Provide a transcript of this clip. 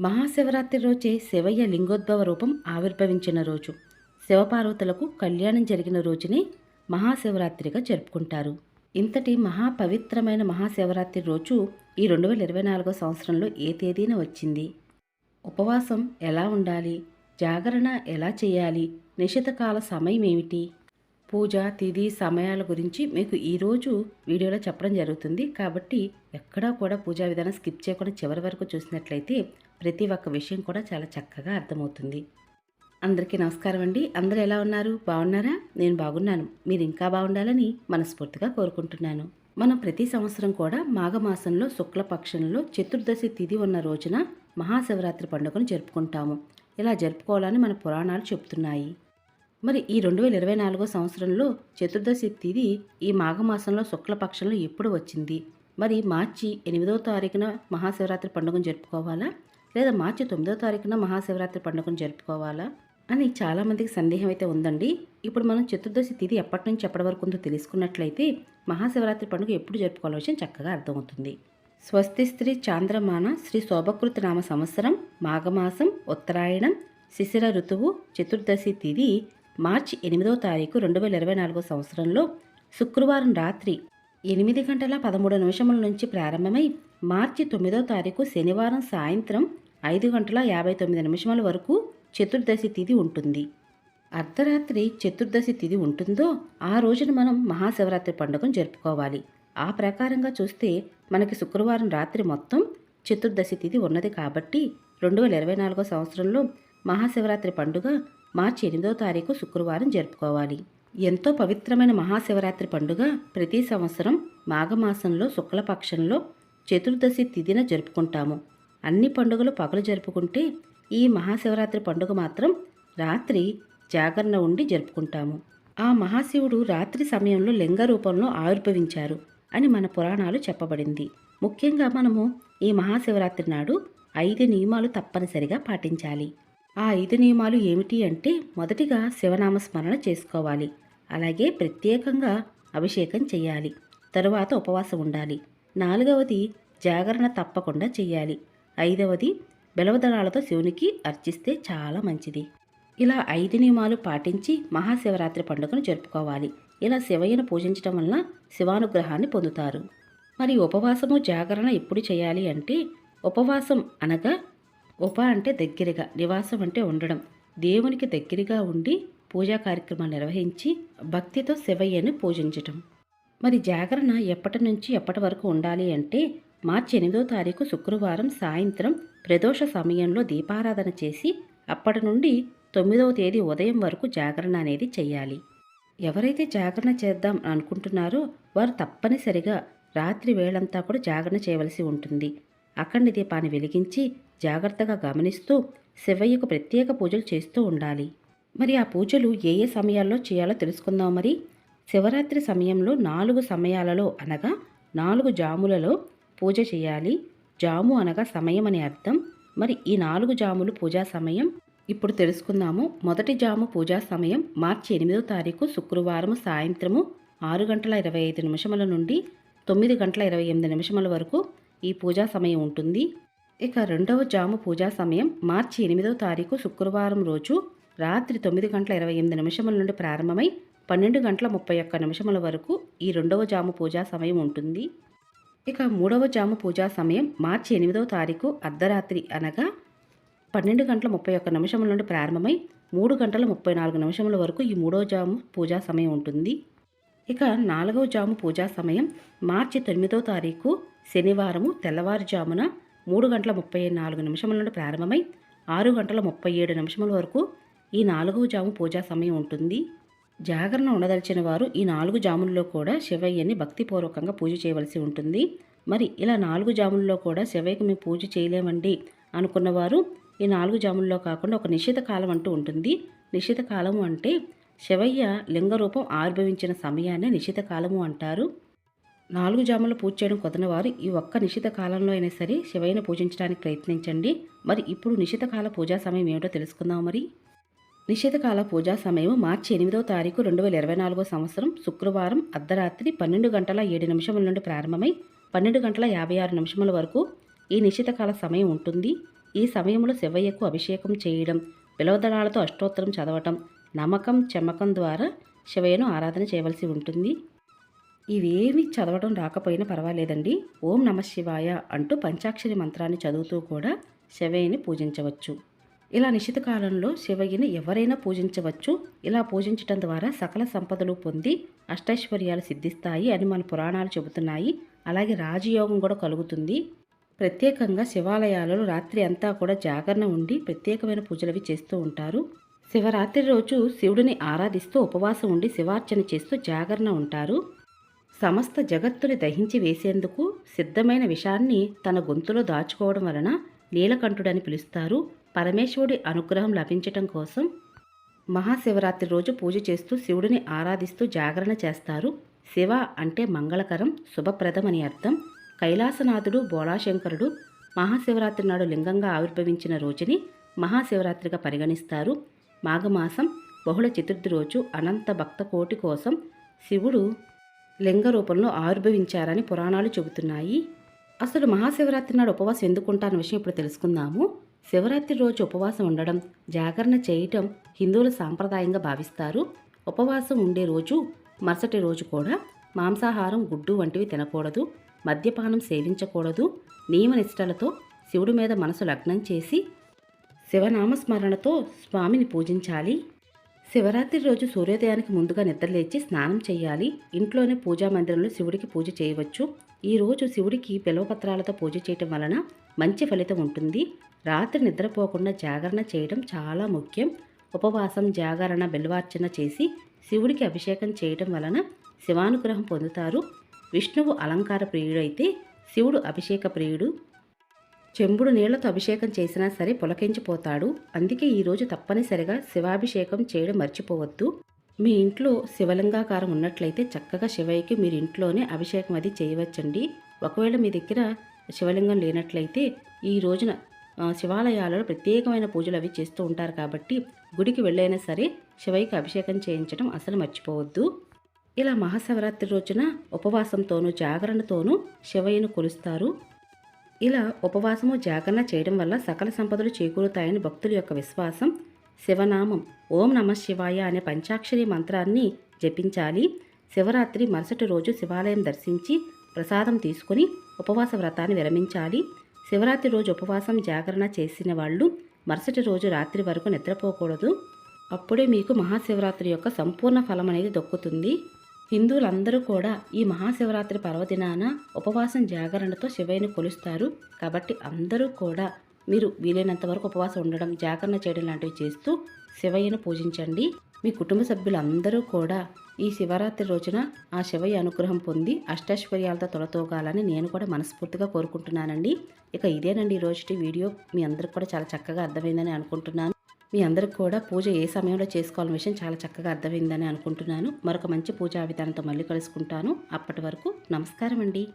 మహాశివరాత్రి రోజే శివయ్య లింగోద్భవ రూపం ఆవిర్భవించిన రోజు. శివపార్వతులకు కళ్యాణం జరిగిన రోజునే మహాశివరాత్రిగా జరుపుకుంటారు. ఇంతటి మహాపవిత్రమైన మహాశివరాత్రి రోజు ఈ రెండు వేల ఇరవై నాలుగో సంవత్సరంలో ఏ తేదీన వచ్చింది? ఉపవాసం ఎలా ఉండాలి? జాగరణ ఎలా చేయాలి? నిశితకాల సమయం ఏమిటి? పూజ తిథి సమయాల గురించి మీకు ఈరోజు వీడియోలో చెప్పడం జరుగుతుంది. కాబట్టి ఎక్కడా కూడా పూజా విధానం స్కిప్ చేయకుండా చివరి వరకు చూసినట్లయితే ప్రతి ఒక్క విషయం కూడా చాలా చక్కగా అర్థమవుతుంది. అందరికీ నమస్కారం అండి. అందరూ ఎలా ఉన్నారు? బాగున్నారా? నేను బాగున్నాను. మీరు ఇంకా బాగుండాలని మనస్ఫూర్తిగా కోరుకుంటున్నాను. మనం ప్రతి సంవత్సరం కూడా మాఘమాసంలో శుక్లపక్షంలో చతుర్దశి తిథి ఉన్న రోజున మహాశివరాత్రి పండుగను జరుపుకుంటాము. ఇలా జరుపుకోవాలని మన పురాణాలు చెప్తున్నాయి మరి ఈ రెండు వేల ఇరవై నాలుగో సంవత్సరంలో చతుర్దశి తిథి ఈ మాఘమాసంలో శుక్లపక్షంలో ఎప్పుడు వచ్చింది? మరి మార్చి ఎనిమిదో తారీఖున మహాశివరాత్రి పండుగను జరుపుకోవాలా? లేదా మార్చి తొమ్మిదో తారీఖున మహాశివరాత్రి పండుగను జరుపుకోవాలా అని చాలామందికి సందేహం అయితే ఉందండి. ఇప్పుడు మనం చతుర్దశి తిథి ఎప్పటి నుంచి ఎప్పటి వరకు ఉందో తెలుసుకున్నట్లయితే మహాశివరాత్రి పండుగ ఎప్పుడు జరుపుకోవాలో విషయం చక్కగా అర్థమవుతుంది. స్వస్తి స్త్రీ చాంద్రమాన శ్రీ శోభకృత నామ సంవత్సరం మాఘమాసం ఉత్తరాయణం శిశిర ఋతువు చతుర్దశి తిథి మార్చి ఎనిమిదవ తారీఖు రెండు వేల ఇరవై నాలుగో సంవత్సరంలో శుక్రవారం రాత్రి ఎనిమిది గంటల పదమూడు నిమిషముల నుంచి ప్రారంభమై మార్చి తొమ్మిదో తారీఖు శనివారం సాయంత్రం ఐదు గంటల యాభై తొమ్మిది నిమిషముల వరకు చతుర్దశి తిథి ఉంటుంది. అర్ధరాత్రి చతుర్దశి తిథి ఉంటుందో ఆ రోజున మనం మహాశివరాత్రి పండుగను జరుపుకోవాలి. ఆ ప్రకారంగా చూస్తే మనకి శుక్రవారం రాత్రి మొత్తం చతుర్దశి తిథి ఉన్నది కాబట్టి రెండు వేల ఇరవై నాలుగో సంవత్సరంలో మహాశివరాత్రి పండుగ మార్చి ఎనిమిదో తారీఖు శుక్రవారం జరుపుకోవాలి. ఎంతో పవిత్రమైన మహాశివరాత్రి పండుగ ప్రతి సంవత్సరం మాఘమాసంలో శుక్లపక్షంలో చతుర్దశి తిథిన జరుపుకుంటాము. అన్ని పండుగలు పగలు జరుపుకుంటే ఈ మహాశివరాత్రి పండుగ మాత్రం రాత్రి జాగరణ ఉండి జరుపుకుంటాము. ఆ మహాశివుడు రాత్రి సమయంలో లింగ రూపంలో ఆవిర్భవించారు అని మన పురాణాలు చెప్పబడింది. ముఖ్యంగా మనము ఈ మహాశివరాత్రి నాడు ఐదు నియమాలు తప్పనిసరిగా పాటించాలి. ఆ ఐదు నియమాలు ఏమిటి అంటే మొదటిగా శివనామ స్మరణ చేసుకోవాలి. అలాగే ప్రత్యేకంగా అభిషేకం చేయాలి. తరువాత ఉపవాసం ఉండాలి. నాలుగవది జాగరణ తప్పకుండా చేయాలి ఐదవది బెలవదళాలతో శివునికి అర్చిస్తే చాలా మంచిది. ఇలా ఐదు నియమాలు పాటించి మహాశివరాత్రి పండుగను జరుపుకోవాలి. ఇలా శివయ్యను పూజించడం వలన శివానుగ్రహాన్ని పొందుతారు. మరి ఉపవాసము జాగరణ ఎప్పుడు చేయాలి అంటే ఉపవాసం అనగా ఉప అంటే దగ్గరగా నివాసం అంటే ఉండడం. దేవునికి దగ్గరగా ఉండి పూజా కార్యక్రమాలు నిర్వహించి భక్తితో శివయ్యను పూజించటం. మరి జాగరణ ఎప్పటి నుంచి ఎప్పటి వరకు ఉండాలి అంటే మార్చి ఎనిమిదో తారీఖు శుక్రవారం సాయంత్రం ప్రదోష సమయంలో దీపారాధన చేసి అప్పటి నుండి తొమ్మిదవ తేదీ ఉదయం వరకు జాగరణ అనేది చేయాలి. ఎవరైతే జాగరణ చేద్దాం అనుకుంటున్నారో వారు తప్పనిసరిగా రాత్రి వేళంతా కూడా జాగరణ చేయవలసి ఉంటుంది. అఖండ దీపాన్ని వెలిగించి జాగ్రత్తగా గమనిస్తూ శివయ్యకు ప్రత్యేక పూజలు చేస్తూ ఉండాలి. మరి ఆ పూజలు ఏ ఏ సమయాల్లో చేయాలో తెలుసుకుందాం మరి? శివరాత్రి సమయంలో నాలుగు సమయాలలో అనగా నాలుగు జాములలో పూజ చేయాలి. జాము అనగా సమయం అని అర్థం. మరి ఈ నాలుగు జాములు పూజా సమయం? ఇప్పుడు తెలుసుకుందాము. మొదటి జాము పూజా సమయం మార్చి ఎనిమిదో తారీఖు శుక్రవారం సాయంత్రము ఆరు గంటల ఇరవై ఐదు నిమిషముల నుండి తొమ్మిది గంటల ఇరవై ఎనిమిది నిమిషముల వరకు ఈ పూజా సమయం ఉంటుంది. ఇక రెండవ జాము పూజా సమయం మార్చి ఎనిమిదో తారీఖు శుక్రవారం రోజు రాత్రి తొమ్మిది గంటల ఇరవై ఎనిమిది నిమిషముల నుండి ప్రారంభమై పన్నెండు గంటల ముప్పై ఒక్క నిమిషముల వరకు ఈ రెండవ జాము పూజా సమయం ఉంటుంది. ఇక మూడవ జాము పూజా సమయం మార్చి ఎనిమిదవ తారీఖు అర్ధరాత్రి అనగా పన్నెండు గంటల ముప్పై ఒక్క నిమిషముల నుండి ప్రారంభమై మూడు గంటల ముప్పై నాలుగు నిమిషముల వరకు ఈ మూడవ జాము పూజా సమయం ఉంటుంది. ఇక నాలుగవ జాము పూజా సమయం మార్చి తొమ్మిదో తారీఖు శనివారము తెల్లవారుజామున మూడు గంటల ముప్పై నాలుగు నిమిషముల నుండి ప్రారంభమై ఆరు గంటల ముప్పై ఏడు నిమిషముల వరకు ఈ నాలుగవ జాము పూజా సమయం ఉంటుంది. జాగరణ ఉండదలిచిన వారు ఈ నాలుగు జాముల్లో కూడా శివయ్యని భక్తిపూర్వకంగా పూజ చేయవలసి ఉంటుంది. మరి ఇలా నాలుగు జాముల్లో కూడా శివయ్యకి మేము పూజ చేయలేమండి అనుకున్నవారు ఈ నాలుగు జాముల్లో కాకుండా ఒక నిశ్చిత కాలం అంటూ ఉంటుంది. నిశ్చిత కాలము అంటే శివయ్య లింగరూపం ఆవిర్భవించిన సమయాన్ని నిశ్చిత కాలము అంటారు. నాలుగు జాములు పూజ చేయడం కుదరనివారు ఈ ఒక్క నిశ్చిత కాలంలో అయినా సరే శివయ్యను పూజించడానికి ప్రయత్నించండి. మరి ఇప్పుడు నిశ్చిత కాల పూజా సమయం ఏమిటో తెలుసుకుందాం మరి. నిషేధకాల పూజా సమయం మార్చి ఎనిమిదో తారీఖు రెండు వేల ఇరవై నాలుగో సంవత్సరం శుక్రవారం అర్ధరాత్రి పన్నెండు గంటల ఏడు నిమిషముల నుండి ప్రారంభమై పన్నెండు గంటల యాభై ఆరు నిమిషముల వరకు ఈ నిశ్చితకాల సమయం ఉంటుంది. ఈ సమయంలో శివయ్యకు అభిషేకం చేయడం పిలవదళాలతో అష్టోత్తరం చదవటం నమ్మకం చెమ్మకం ద్వారా శివయ్యను ఆరాధన చేయవలసి ఉంటుంది. ఇవేమి చదవడం రాకపోయినా పర్వాలేదండి. ఓం నమ శివాయ అంటూ పంచాక్షరి మంత్రాన్ని చదువుతూ కూడా శివయ్యని పూజించవచ్చు. ఇలా నిశ్చిత కాలంలో శివయ్యని ఎవరైనా పూజించవచ్చు. ఇలా పూజించటం ద్వారా సకల సంపదలు పొంది అష్టైశ్వర్యాలు సిద్ధిస్తాయి అని మన పురాణాలు చెబుతున్నాయి. అలాగే రాజయోగం కూడా కలుగుతుంది. ప్రత్యేకంగా శివాలయాలలో రాత్రి అంతా కూడా జాగరణ ఉండి ప్రత్యేకమైన పూజలవి చేస్తూ ఉంటారు. శివరాత్రి రోజు శివుడిని ఆరాధిస్తూ ఉపవాసం ఉండి శివార్చన చేస్తూ జాగరణ ఉంటారు. సమస్త జగత్తుని దహించి వేసేందుకు సిద్ధమైన విషాన్ని తన గొంతులో దాచుకోవడం వలన నీలకంఠుడని పిలుస్తారు. పరమేశ్వరుడి అనుగ్రహం లభించటం కోసం మహాశివరాత్రి రోజు పూజ చేస్తూ శివుడిని ఆరాధిస్తూ జాగరణ చేస్తారు. శివ అంటే మంగళకరం శుభప్రదం అని అర్థం. కైలాసనాథుడు బోళాశంకరుడు మహాశివరాత్రి నాడు లింగంగా ఆవిర్భవించిన రోజుని మహాశివరాత్రిగా పరిగణిస్తారు. మాఘమాసం బహుళ చతుర్థి రోజు అనంత భక్త కోటి కోసం శివుడు లింగ రూపంలో ఆవిర్భవించారని పురాణాలు చెబుతున్నాయి. అసలు మహాశివరాత్రి నాడు ఉపవాసం ఎందుకుంటా అన్న విషయం ఇప్పుడు తెలుసుకుందాము. శివరాత్రి రోజు ఉపవాసం ఉండడం జాగరణ చేయటం హిందువుల సాంప్రదాయంగా భావిస్తారు. ఉపవాసం ఉండే రోజు మరుసటి రోజు కూడా మాంసాహారం గుడ్డు వంటివి తినకూడదు మద్యపానం సేవించకూడదు నియమనిష్టలతో శివుడి మీద మనసు లగ్నం చేసి శివనామస్మరణతో స్వామిని పూజించాలి. శివరాత్రి రోజు సూర్యోదయానికి ముందుగా నిద్రలేచి స్నానం చేయాలి. ఇంట్లోనే పూజా మందిరంలో శివుడికి పూజ చేయవచ్చు. ఈ రోజు శివుడికి పిలవపత్రాలతో పూజ చేయటం వలన మంచి ఫలితం ఉంటుంది. రాత్రి నిద్రపోకుండా జాగరణ చేయడం చాలా ముఖ్యం. ఉపవాసం జాగరణ బిల్వార్చన చేసి శివుడికి అభిషేకం చేయటం వలన శివానుగ్రహం పొందుతారు. విష్ణువు అలంకార ప్రియుడైతే శివుడు అభిషేక ప్రియుడు. చెంబుడు నీళ్ళతో అభిషేకం చేసినా సరే పులకించిపోతాడు. అందుకే ఈరోజు తప్పనిసరిగా శివాభిషేకం చేయడం మర్చిపోవద్దు. మీ ఇంట్లో శివలింగాకారం ఉన్నట్లయితే చక్కగా శివయ్యకి మీరు ఇంట్లోనే అభిషేకం అది చేయవచ్చండి. ఒకవేళ మీ దగ్గర శివలింగం లేనట్లయితే ఈ రోజున శివాలయాలలో ప్రత్యేకమైన పూజలు అవి చేస్తూ ఉంటారు కాబట్టి గుడికి వెళ్ళైనా సరే శివయ్యకి అభిషేకం చేయించడం అసలు మర్చిపోవద్దు. ఇలా మహాశివరాత్రి రోజున ఉపవాసంతోనూ జాగరణతోనూ శివయ్యను కొలుస్తారు. ఇలా ఉపవాసము జాగరణ చేయడం వల్ల సకల సంపదలు చేకూరుతాయని భక్తుల యొక్క విశ్వాసం. శివనామం ఓం నమ శివాయ అనే పంచాక్షరి మంత్రాన్ని జపించాలి. శివరాత్రి మరుసటి రోజు శివాలయం దర్శించి ప్రసాదం తీసుకుని ఉపవాస వ్రతాన్ని విరమించాలి. శివరాత్రి రోజు ఉపవాసం జాగరణ చేసిన వాళ్ళు మరుసటి రోజు రాత్రి వరకు నిద్రపోకూడదు. అప్పుడే మీకు మహాశివరాత్రి యొక్క సంపూర్ణ ఫలం అనేది దొక్కుతుంది. హిందువులందరూ కూడా ఈ మహాశివరాత్రి పర్వదినాన ఉపవాసం జాగరణతో శివయ్యను కొలుస్తారు. కాబట్టి అందరూ కూడా మీరు వీలైనంత వరకు ఉపవాసం ఉండడం జాగరణ చేయడం లాంటివి చేస్తూ శివయ్యను పూజించండి. మీ కుటుంబ సభ్యులందరూ కూడా ఈ శివరాత్రి రోజున ఆ శివయ్య అనుగ్రహం పొంది అష్టైశ్వర్యాలతో తొలతోగాలని నేను కూడా మనస్ఫూర్తిగా కోరుకుంటున్నానండి. ఇక ఇదేనండి ఈ వీడియో. మీ అందరికి కూడా చాలా చక్కగా అర్థమైందని అనుకుంటున్నాను. మీ అందరికి కూడా పూజ ఏ సమయంలో చేసుకోవాలని విషయం చాలా చక్కగా అర్థమైందని అనుకుంటున్నాను. మరొక మంచి పూజా విధానంతో మళ్ళీ కలుసుకుంటాను. అప్పటి వరకు నమస్కారం అండి